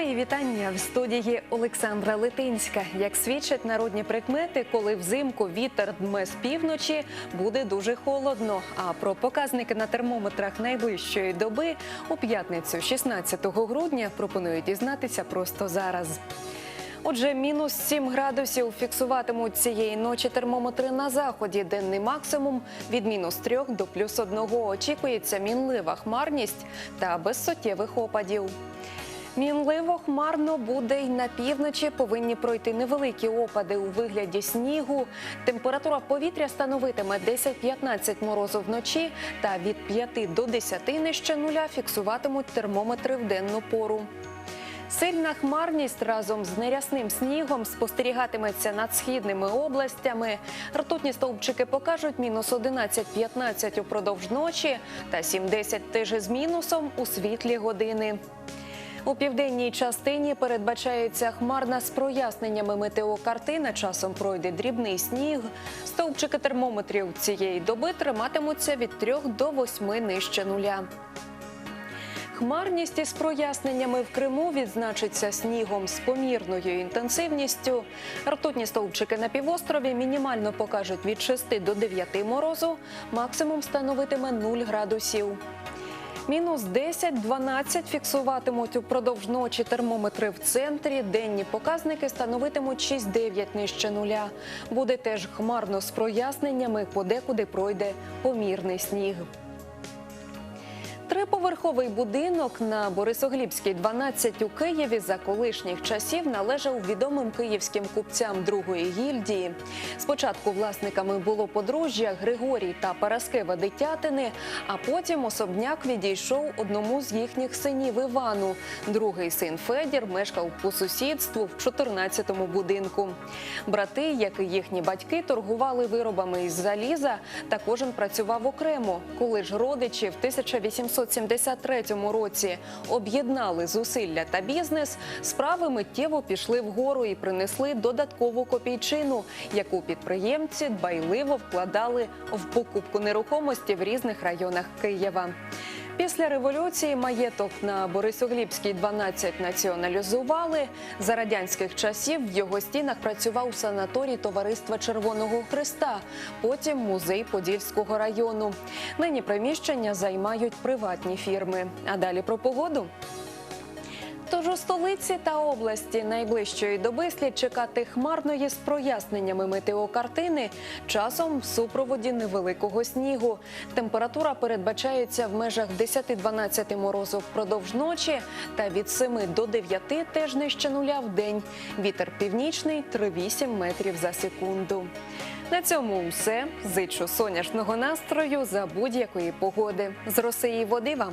Мої вітання в студії Олександра Литинська. Як свідчать народні прикмети, коли взимку вітер дме з півночі, буде дуже холодно. А про показники на термометрах найближчої доби у п'ятницю, 16 грудня, пропоную дізнатися просто зараз. Отже, мінус 7 градусів фіксуватимуть цієї ночі термометри на заході. Денний максимум від мінус 3 до плюс 1 очікується мінлива хмарність та без суттєвих опадів. Мінливо хмарно буде й на півночі. Повинні пройти невеликі опади у вигляді снігу. Температура повітря становитиме 10-15 морозу вночі та від 5 до 10 нижче нуля фіксуватимуть термометри в денну пору. Сильна хмарність разом з нерясним снігом спостерігатиметься над східними областями. Ртутні стовпчики покажуть мінус 11-15 упродовж ночі та 7-10 теж із мінусом у світлі години. У південній частині передбачається хмарна з проясненнями метеокартина. Часом пройде дрібний сніг. Стовпчики термометрів цієї доби триматимуться від 3 до 8 нижче нуля. Хмарність із проясненнями в Криму відзначиться снігом з помірною інтенсивністю. Ртутні стовпчики на півострові мінімально покажуть від 6 до 9 морозу, максимум становитиме 0 градусів. Мінус 10-12 фіксуватимуть упродовж ночі термометри в центрі. Денні показники становитимуть 6-9 нижче нуля. Буде теж хмарно з проясненнями, подекуди пройде помірний сніг. Триповерховий будинок на Борисоглібській, 12 у Києві за колишніх часів належав відомим київським купцям другої гільдії. Спочатку власниками було подружжя Григорій та Параскева Дитятини, а потім особняк відійшов одному з їхніх синів Івану. Другий син Федір мешкав по сусідству в 14-му будинку. Брати, як і їхні батьки, торгували виробами із заліза та кожен працював окремо. Коли ж родичі в 1873 році об'єднали зусилля та бізнес, справи миттєво пішли вгору і принесли додаткову копійчину, яку підприємці дбайливо вкладали в покупку нерухомості в різних районах Києва. Після революції маєток на Борисоглібській 12 націоналізували. За радянських часів в його стінах працював санаторій Товариства Червоного Христа, потім музей Подільського району. Нині приміщення займають приватні фірми. А далі про погоду. Тож у столиці та області найближчої доби слід чекати хмарної з проясненнями метеокартини, часом в супроводі невеликого снігу. Температура передбачається в межах 10-12 морозу впродовж ночі та від 7 до 9 теж нижче нуля в день. Вітер північний 3-8 метрів за секунду. На цьому все. Зичу сонячного настрою за будь-якої погоди. З роси і води вам.